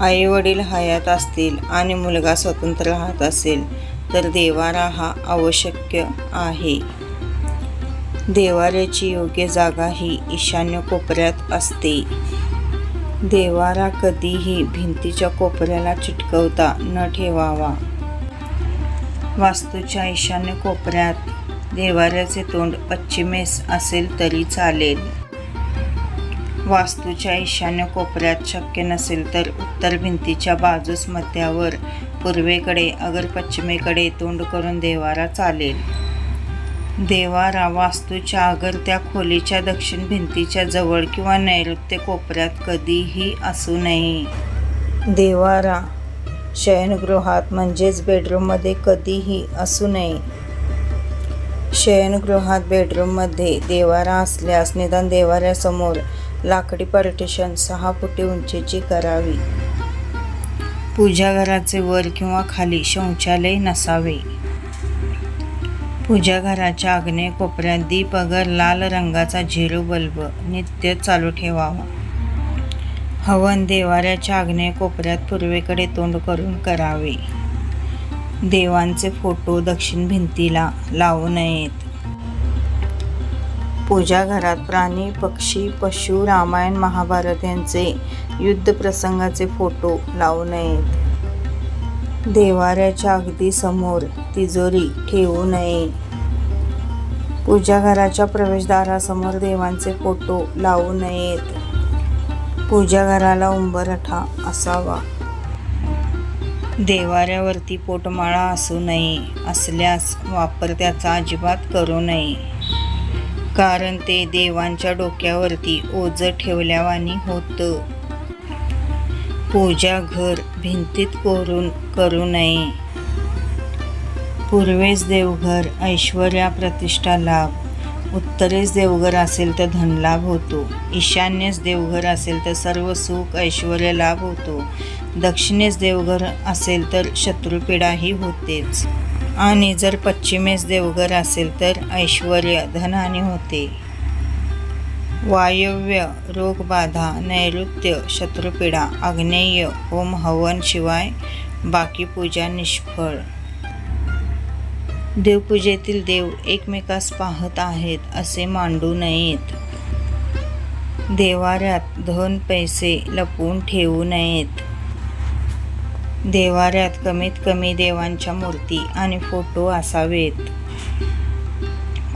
आई वडील हयात असतील आणि मुलगा स्वतंत्र राहत असेल तर देवारा हा आवश्यक आहे. देवाऱ्याची योग्य जागा ही ईशान्य कोपऱ्यात असते. देवारा कधीही भिंतीच्या कोपऱ्याला चिटकवता न ठेवावा. वास्तूच्या ईशान्य कोपऱ्यात देवाऱ्याचे तोंड पश्चिमेस असेल तरी चालेल. वास्तूच्या ईशान्य कोपऱ्यात शक्य नसेल तर उत्तर भिंतीच्या बाजूस मध्यावर पूर्वेकडे अगर पश्चिमेकडे तोंड करून देवारा चालेल. देवारा वास्तूच्या अगर त्या खोलीच्या दक्षिण भिंतीच्या जवळ किंवा नैऋत्य कोपऱ्यात कधीही असू नये. देवारा शयनगृहात म्हणजेच बेडरूममध्ये कधीही असू नये. शयनगृहात बेडरूममध्ये देवारा असल्यास निदान देवाऱ्यासमोर लाकडी पार्टिशन सहा फुटे उंचीची करावी. पूजाघराचे वर किंवा खाली शौचालय नसावे. पूजाघराच्या आग्नेय कोपऱ्यात दीप अगर लाल रंगाचा झिरो बल्ब नित्य चालू ठेवावा. हवन देवाऱ्याच्या आग्नेय कोपऱ्यात पूर्वेकडे तोंड करून करावे. देवांचे फोटो दक्षिण भिंतीला लावू नयेत. पूजा घरात प्राणी पक्षी पशु रामायण महाभारत यांचे युद्ध प्रसंगाचे फोटो लावू नयेत. देवाऱ्याच्या अगदी समोर तिजोरी ठेवू नये. पूजा घराच्या प्रवेशद्वारासमोर देवांचे फोटो लावू नयेत. पूजा घराला उंबरठा असावा. देवाऱ्यावरती पोटमाळा असू नये असल्यास वापर त्याचा अजिबात करू नये. कारण ते देवांच्या डोक्यावरती ओझं ठेवल्यावानी होतं. पूजा घर भिंतीत कोरून करू नये. पूर्वेस देवघर ऐश्वर्या प्रतिष्ठा लाभ. उत्तरेस देवघर असेल तर धनलाभ होतो. ईशान्येस देवघर असेल तर सर्व सुख ऐश्वर लाभ होतो. दक्षिणेस देवघर असेल तर शत्रुपीडाही होतेच. आणि जर पश्चिमेस देवघर असेल तर ऐश्वर्य धनहानी होते. वायव्य रोगबाधा नैऋत्य शत्रुपीडा आग्नेय होम हवन शिवाय बाकी पूजा निष्फळ. देवपूजेतील देव एकमेकास पाहत आहेत असे मांडू नयेत. देवाऱ्यात धन पैसे लपवून ठेवू नयेत. देवाऱ्यात कमीत कमी देवांच्या मूर्ती आणि फोटो असावेत.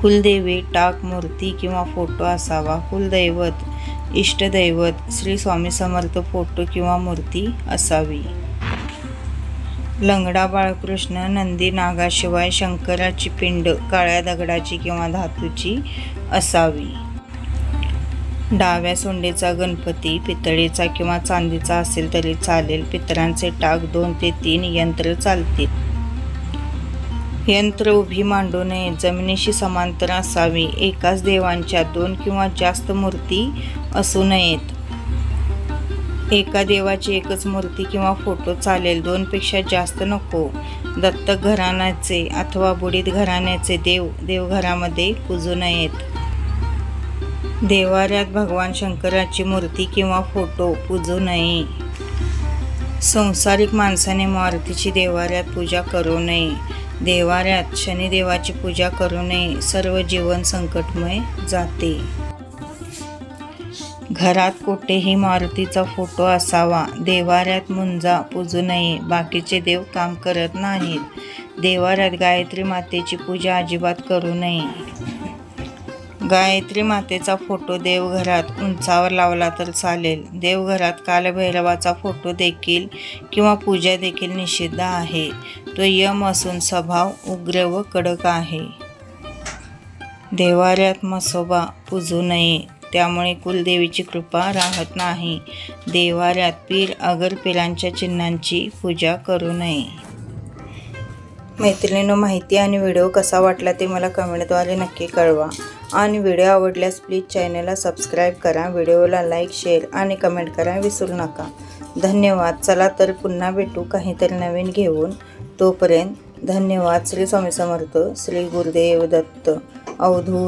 कुलदेवी टाक मूर्ती किंवा फोटो असावा. कुलदैवत इष्टदैवत श्री स्वामी समर्थ फोटो किंवा मूर्ती असावी. लंगडा बाळकृष्ण नंदी नागाशिवाय शंकराची पिंड काळ्या दगडाची किंवा धातूची असावी. डाव्या सोंडेचा गणपती पितळेचा किंवा चांदीचा असेल तरी चालेल. पितरांचे टाक दोन ते तीन यंत्र चालतील. यंत्र उभी मांडू नये. जमिनीशी समांतर असावी. एकाच देवांच्या दोन किंवा जास्त मूर्ती असू नयेत. एका देवाची एकच मूर्ती किंवा फोटो चालेल. दोनपेक्षा जास्त नको. दत्तक घराण्याचे अथवा बुडीत घराण्याचे देव देवघरामध्ये पूजू नयेत. देवाऱ्यात भगवान शंकराची मूर्ती किंवा फोटो पूजू नये. संसारिक माणसाने मारुतीची देवाऱ्यात पूजा करू नये. देवाऱ्यात शनिदेवाची पूजा करू नये. सर्व जीवन संकटमय जाते. घरात कुठेही मारुतीचा फोटो असावा. देवाऱ्यात मुंजा पूजू नये. बाकीचे देव काम करत नाहीत. देवाऱ्यात गायत्री मातेची पूजा अजिबात करू नये. गायत्री मातेचा फोटो देवघरात उंचावर लावला तर चालेल. देवघरात कालभैरवाचा फोटो देखील किंवा पूजा देखील निषिद्ध आहे. तो यम असून स्वभाव उग्र व कडक आहे. देवाऱ्यात मसोबा पूजू नये. त्यामुळे कुलदेवीची कृपा राहत नाही. देवाऱ्यात पीर अगर पीरांच्या चिन्हांची पूजा करू नये. मैत्रिणीनं माहिती आणि व्हिडिओ कसा वाटला ते मला कमेंटद्वारे नक्की कळवा. आणि व्हिडिओ आवडल्यास प्लीज चॅनलला सबस्क्राईब करा. व्हिडिओला लाईक शेअर आणि कमेंट करा. विसरू नका. धन्यवाद. चला तर पुन्हा भेटू काहीतरी नवीन घेऊन. तोपर्यंत धन्यवाद. श्री स्वामी समर्थ. श्री गुरुदेव दत्त. अवधू